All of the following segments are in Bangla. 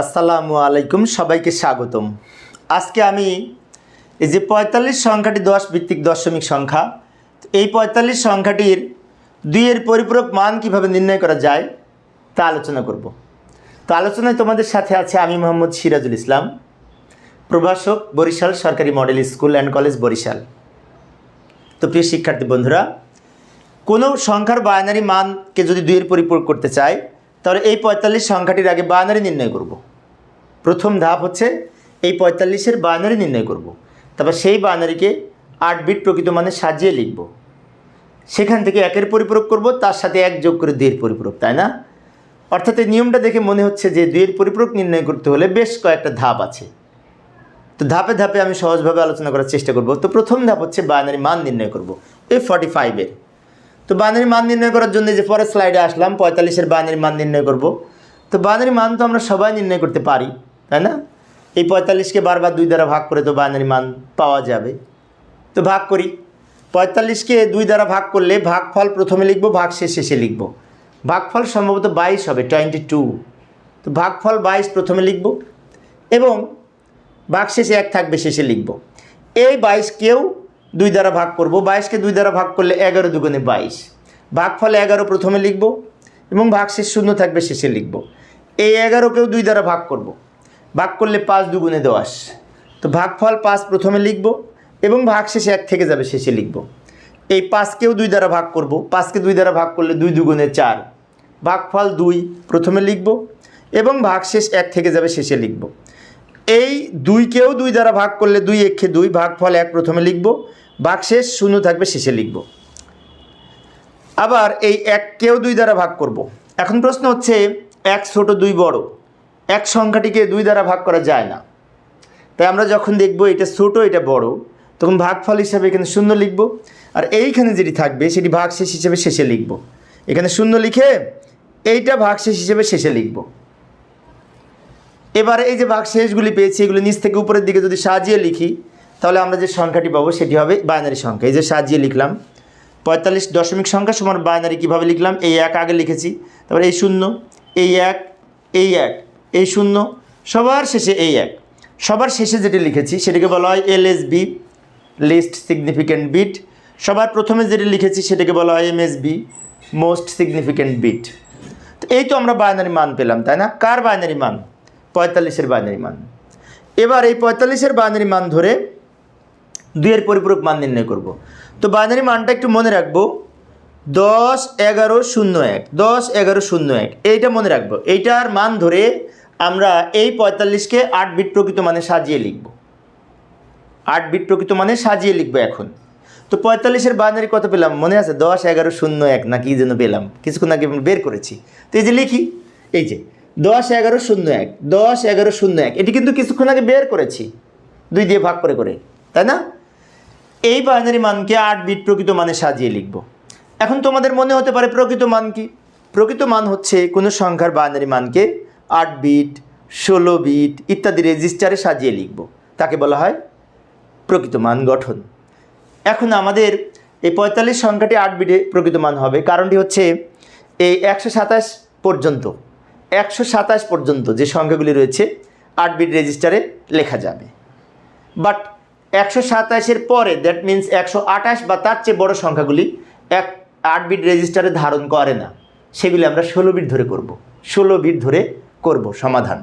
আসসালামু আলাইকুম, সবাইকে স্বাগতম। আজকে আমি এই যে পঁয়তাল্লিশ সংখ্যাটি দশ ভিত্তিক দশমিক সংখ্যা, এই পঁয়তাল্লিশ সংখ্যাটির দুইয়ের পরিপূরক মান কীভাবে নির্ণয় করা যায় তা আলোচনা করব। তো আলোচনায় তোমাদের সাথে আছে আমি মোহাম্মদ সিরাজুল ইসলাম, প্রভাষক, বরিশাল সরকারি model school and college Barishal. তো প্রিয় শিক্ষার্থী বন্ধুরা, কোনো সংখ্যার বায়নারি মানকে যদি দুইয়ের পরিপূরক করতে চাই তাহলে এই পঁয়তাল্লিশ সংখ্যাটির আগে বায়নারি নির্ণয় করব। প্রথম ধাপ হচ্ছে এই পঁয়তাল্লিশের বায়নারি নির্ণয় করব। তারপর সেই বায়নারিকে আট বিট প্রকৃত মানে সাজিয়ে লিখব। সেখান থেকে একের পরিপূরক করব, তার সাথে এক যোগ করে দুইয়ের পরিপূরক, তাই না? অর্থাৎ এই নিয়মটা দেখে মনে হচ্ছে যে দুইয়ের পরিপূরক নির্ণয় করতে হলে বেশ কয়েকটা ধাপ আছে। তো ধাপে ধাপে আমি সহজভাবে আলোচনা করার চেষ্টা করব। তো প্রথম ধাপ হচ্ছে বায়নারি মান নির্ণয় করব। এই ফর্টি ফাইভের তো বায়নারি মান নির্ণয় করার জন্য যে পরের স্লাইডে আসলাম, পঁয়তাল্লিশের বায়নারি মান নির্ণয় করব। তো বায়নারি মান তো আমরা সবাই নির্ণয় করতে পারি, তাই না? এই পঁয়তাল্লিশকে বারবার দুই দ্বারা ভাগ করে তো বায়নারি মান পাওয়া যাবে। তো ভাগ করি। পঁয়তাল্লিশকে দুই দ্বারা ভাগ করলে ভাগফল প্রথমে লিখব ভাগ শেষ শেষে লিখব। ভাগফল সম্ভবত বাইশ হবে, টোয়েন্টি টু। তো ভাগফল বাইশ প্রথমে লিখব এবং ভাগ শেষে এক থাকবে, শেষে লিখব। এই বাইশকেও দুই দ্বারা ভাগ করব, বাইশকে দুই দ্বারা ভাগ করলে এগারো দুগুণে বাইশ। ভাগফল এগারো প্রথমে লিখব এবং ভাগ শেষ শূন্য থাকবে শেষে লিখব। এই এগারোকেও দুই দ্বারা ভাগ করব। ভাগ করলে পাঁচ দুগুণে দশ। তো ভাগফল পাঁচ প্রথমে লিখব এবং ভাগ শেষে এক থেকে যাবে শেষে লিখব। এই পাঁচকেও দুই দ্বারা ভাগ করব। পাঁচকে দুই দ্বারা ভাগ করলে দুই দুগুণে চার। ভাগফল দুই প্রথমে লিখব এবং ভাগ শেষ এক থেকে যাবে শেষে লিখব। এই দুইকেও দুই দ্বারা ভাগ করলে দুই একে দুই, ভাগফল এক প্রথমে লিখব ভাগশেষ শূন্য থাকবে, শেষে লিখব। আবার এই এককেও দুই দ্বারা ভাগ করব। এখন প্রশ্ন হচ্ছে, এক ছোট, দুই বড়, এক সংখ্যাটিকে দুই দ্বারা ভাগ করা যায় না। তাই আমরা যখন দেখব এটা ছোট, এটা বড়, তখন ভাগফল হিসাবে এখানে শূন্য লিখব, আর এইখানে যেটি থাকবে, সেটি ভাগশেষ হিসেবে শেষে লিখব। এখানে শূন্য লিখে এইটা ভাগশেষ হিসেবে শেষে লিখব। এবার এই যে ভাগশেষগুলি পেয়েছি, এগুলি নিচ থেকে উপরের দিকে যদি সাজিয়ে লিখি তাহলে আমরা যে সংখ্যাটি পাবো সেটি হবে বাইনারি সংখ্যা। এই যে সাজিয়ে লিখলাম, পঁয়তাল্লিশ দশমিক সংখ্যা সমান বাইনারি কীভাবে লিখলাম? এই এক আগে লিখেছি, তারপরে এই শূন্য, এই এক এই এক, এই শূন্য, সবার শেষে এই এক। সবার শেষে যেটি লিখেছি সেটাকে বলা হয় এলএসবি লিস্ট সিগনিফিক্যান্ট বিট সবার প্রথমে যেটি লিখেছি সেটাকে বলা হয় এমএসবি মোস্ট সিগনিফিক্যান্ট বিট তো এই তো আমরা বাইনারি মান পেলাম, তাই না? কার বাইনারি মান? পঁয়তাল্লিশের বাইনারি মান। এবার এই পঁয়তাল্লিশের বাইনারি মান ধরে দুইয়ের পরিপূরক মান নির্ণয় করব। তো বাইনারি মানটা একটু মনে রাখব। দশ, এগারো, শূন্য, এক। দশ, এগারো, শূন্য, এক। এইটা মনে রাখব। এইটার মান ধরে আমরা এই পঁয়তাল্লিশকে আট বিট প্রকৃত মানে সাজিয়ে লিখব। আট বিট প্রকৃত মানে সাজিয়ে লিখব এখন। তো পঁয়তাল্লিশের বাইনারি কত পেলাম? মনে আছে? দশ, এগারো, শূন্য, এক না কি যেন পেলাম। কিছুক্ষণ আগে বের করেছি। তো এই যে লিখি, এই যে দশ, এগারো, শূন্য, এক। দশ, এগারো, শূন্য, এক। এটি কিন্তু কিছুক্ষণ আগে বের করেছি। দুই দিয়ে ভাগ করে করে। তাই না? এই বাইনারি মানকে আট বিট প্রকৃত মানে সাজিয়ে লিখব। এখন তোমাদের মনে হতে পারে প্রকৃত মান কি? প্রকৃত মান হচ্ছে কোনো সংখ্যার বাইনারি মানকে আট বিট ষোলো বিট ইত্যাদি রেজিস্টারে সাজিয়ে লিখব। তাকে বলা হয় প্রকৃত মান গঠন। এখন আমাদের এই পঁয়তাল্লিশ সংখ্যাটি আট বিটে প্রকৃত মান হবে। কারণটি হচ্ছে এই একশো সাতাশ পর্যন্ত, একশো সাতাশ পর্যন্ত যে সংখ্যাগুলি রয়েছে, আট বিট রেজিস্টারে লেখা যাবে। বাট একশো সাতাশের পরে দ্যাট মিন্স একশো আঠাশ বা তার চেয়ে বড় সংখ্যাগুলি এক আট বিট রেজিস্টারে ধারণ করে না। সেগুলি আমরা ষোলো বিট ধরে করব। ষোলো বিট ধরে করব সমাধান।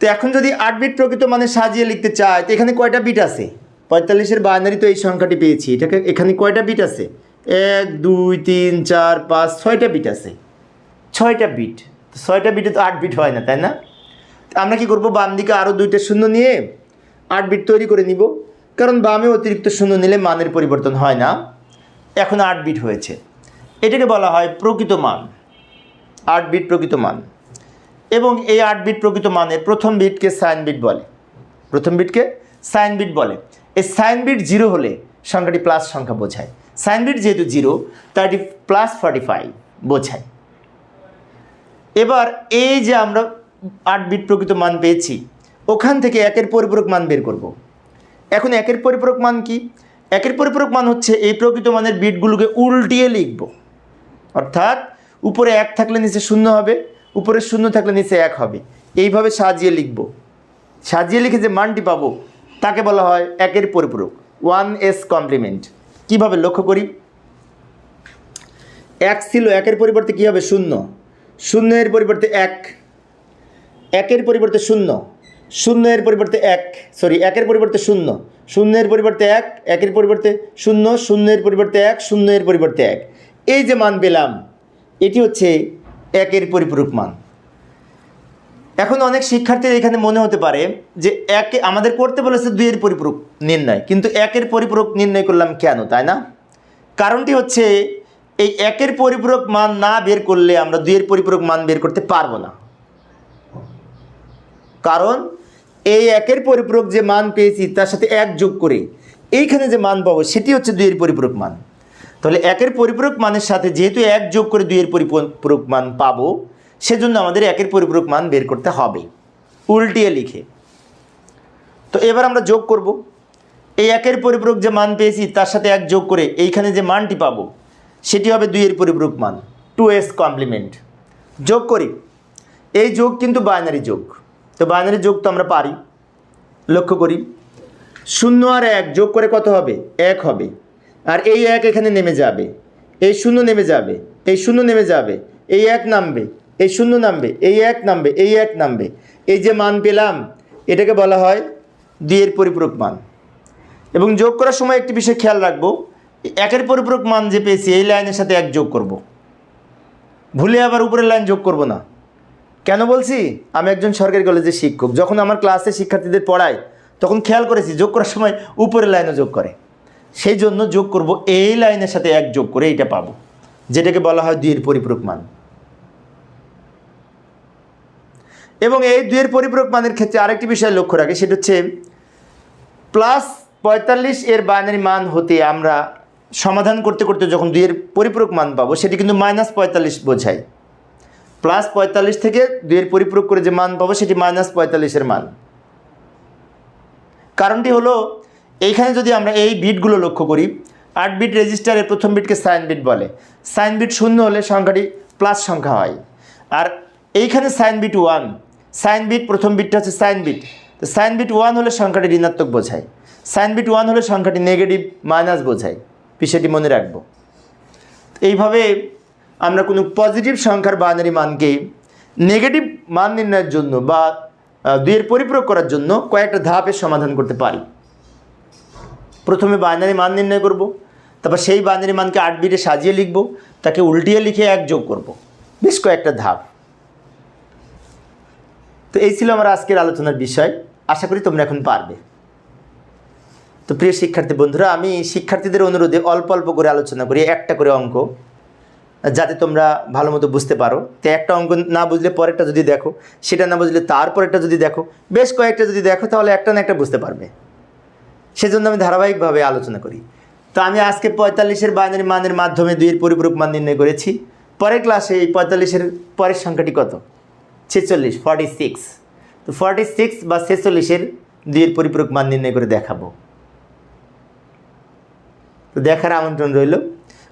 তো এখন যদি আট বিট প্রকৃত মানে সাজিয়ে লিখতে চায় তো এখানে কয়টা বিট আছে? পঁয়তাল্লিশের বাইনারি তো এই সংখ্যাটি পেয়েছি। এটাকে এখানে কয়টা বিট আছে? এক, দুই, তিন, চার, পাঁচ, ছয়টা বিট আছে। ছয়টা বিট। ছয়টা বিটে তো আট বিট হয় না, তাই না? আমরা কি করব? বাম দিকে আরও দুইটা শূন্য নিয়ে আট বিট তৈরি করে নিব, কারণ বামে অতিরিক্ত শূন্য নিলে মানের পরিবর্তন হয় না। এখন আট বিট হয়েছে। এটাকে বলা হয় প্রকৃত মান। আট বিট প্রকৃত মান। এবং এই আট বিট প্রকৃত মানের প্রথম বিটকে সাইন বিট বলে। প্রথম বিটকে সাইন বিট বলে। এই সাইন বিট জিরো হলে সংখ্যাটি প্লাস সংখ্যা বোঝায়। সাইন বিট যেহেতু জিরো তার এটি প্লাস ফর্টি ফাইভ বোঝায়। এবার এই যে আমরা আট বিট প্রকৃত মান পেয়েছি ওখান থেকে একের পরিপূরক মান বের করব। এখন একের পরিপূরক মান কি? একের পরিপূরক মান হচ্ছে এই প্রকৃত মানের বিটগুলোকে উল্টিয়ে লিখব। অর্থাৎ উপরে এক থাকলে নিচে শূন্য হবে, উপরে শূন্য থাকলে নিচে এক হবে। এইভাবে সাজিয়ে লিখব। সাজিয়ে লিখে যে মানটি পাবো, তাকে বলা হয় একের পরিপূরক ওয়ান এস কমপ্লিমেন্ট। কীভাবে লক্ষ্য করি? এক ছিল একের পরিবর্তে কী হবে? শূন্য। শূন্য এর পরিবর্তে এক। একের পরিবর্তে শূন্য। শূন্য এর পরিবর্তে এক সরি একের পরিবর্তে শূন্য। শূন্য এর পরিবর্তে এক, একের পরিবর্তে শূন্য শূন্য এর পরিবর্তে এক শূন্য এর পরিবর্তে এক। এই যে মান পেলাম, এটি হচ্ছে একের পরিপূরক মান। এখন অনেক শিক্ষার্থীর এখানে মনে হতে পারে যে একে, আমাদের করতে বলেছে দুইয়ের পরিপূরক নির্ণয়, কিন্তু একের পরিপূরক নির্ণয় করলাম কেন, তাই না? কারণটি হচ্ছে, এই একের পরিপূরক মান না বের করলে আমরা দুইয়ের পরিপূরক মান বের করতে পারব না। কারণ এই একের পরিপূরক যে মান পেয়েছি, তার সাথে এক যোগ করে এইখানে যে মান পাবো, সেটি হচ্ছে দুইয়ের পরিপূরক মান। তাহলে একের পরিপূরক মানের সাথে যেহেতু এক যোগ করে দুইয়ের পরিপূরক মান পাবো, সেজন্য আমাদের একের পরিপূরক মান বের করতে হবে। উল্টিয়ে লিখে। তো এবার আমরা যোগ করব। এই একের পরিপূরক যে মান পেয়েছি, তার সাথে এক যোগ করে এইখানে যে মানটি পাবো, সেটি হবে দুইয়ের পরিপূরক মান, টু এস কমপ্লিমেন্ট। যোগ করি। এই যোগ কিন্তু বাইনারি যোগ। তো বাইনারি যোগ তো আমরা পারি। লক্ষ্য করি। শূন্য আর এক যোগ করে কত হবে? এক হবে। আর এই এক এখানে নেমে যাবে। এই শূন্য নেমে যাবে। এই শূন্য নেমে যাবে। এই এক নামবে। এই শূন্য নামবে। এই এক নামবে। এই এক নামবে। এই যে মান পেলাম, এটাকে বলা হয় দুইয়ের পরিপূরক মান। এবং যোগ করার সময় একটি বিষয় খেয়াল রাখব, একের পরিপূরক মান যে পেয়েছি, এই লাইনের সাথে এক যোগ করব। ভুলে আবার উপরের লাইন যোগ করব না। কেন বলছি? আমি একজন সরকারি কলেজের শিক্ষক। যখন আমার ক্লাসে শিক্ষার্থীদের পড়াই তখন খেয়াল করেছি যোগ করার সময় উপরের লাইনও যোগ করে। সেই জন্য যোগ করব, এই লাইনের সাথে এক যোগ করে এইটা পাবো, যেটাকে বলা হয় দুইয়ের পরিপূরক মান। এবং এই দুইয়ের পরিপূরক মানের ক্ষেত্রে আরেকটি বিষয় লক্ষ্য রাখে, সেটা হচ্ছে প্লাস পঁয়তাল্লিশ এর বাইনারি মান হতে আমরা সমাধান করতে করতে যখন দুইয়ের পরিপূরক মান পাবো, সেটি কিন্তু মাইনাস পঁয়তাল্লিশ বোঝায়। প্লাস পঁয়তাল্লিশ থেকে দুইয়ের পরিপূরক করে যে মান পাবো, সেটি মাইনাস পঁয়তাল্লিশের মান। কারণটি হলো, এইখানে যদি আমরা এই বিটগুলো লক্ষ্য করি, আট বিট রেজিস্টারের প্রথম বিটকে সাইন বিট বলে। সাইন বিট শূন্য হলে সংখ্যাটি প্লাস সংখ্যা হয়। আর এইখানে sign bit one sign bit প্রথম বিটটা হচ্ছে সাইন বিট। তো সাইন বিট ওয়ান হলে সংখ্যাটি ঋণাত্মক বোঝায়। সাইন বিট ওয়ান হলে সংখ্যাটি নেগেটিভ মাইনাস বোঝায়। বিষয়টি মনে রাখব। এইভাবে আমরা কোনো পজিটিভ সংখ্যার বাইনারি মানকে নেগেটিভ মান নির্ণয়ের জন্য বা দুইয়ের পরিপূরক করার জন্য কয়েকটা ধাপের সমাধান করতে পারি। প্রথমে বাইনারি মান নির্ণয় করব, তারপর সেই বাইনারি মানকে আট বিটে সাজিয়ে লিখব, তাকে উল্টিয়ে লিখে এক যোগ করব। বেশ কয়েকটা ধাপ। তো এই ছিল আমার আজকের আলোচনার বিষয়। আশা করি তোমরা এখন পারবে। তো প্রিয় শিক্ষার্থী বন্ধুরা, আমি শিক্ষার্থীদের অনুরোধে অল্প অল্প করে আলোচনা করি, একটা করে অঙ্ক। যাতে তোমরা ভালো মতো বুঝতে পারো। তো একটা অঙ্ক না বুঝলে পরেরটা যদি দেখো, সেটা না বুঝলে তারপরেরটা যদি দেখো, বেশ কয়েকটা যদি দেখো, তাহলে একটা না একটা বুঝতে পারবে। সেজন্য আমি ধারাবাহিকভাবে আলোচনা করি। তো আমি আজকে পঁয়তাল্লিশের বাইনারি মানের মাধ্যমে দুইয়ের পরিপূরক মান নির্ণয় করেছি। পরের ক্লাসে এই পঁয়তাল্লিশের পরের সংখ্যাটি কত? ছেচল্লিশ ফর্টি সিক্স তো ফর্টি সিক্স বা ছেচল্লিশের দুইয়ের পরিপূরক মান নির্ণয় করে দেখাবো। তো দেখার আমন্ত্রণ রইল।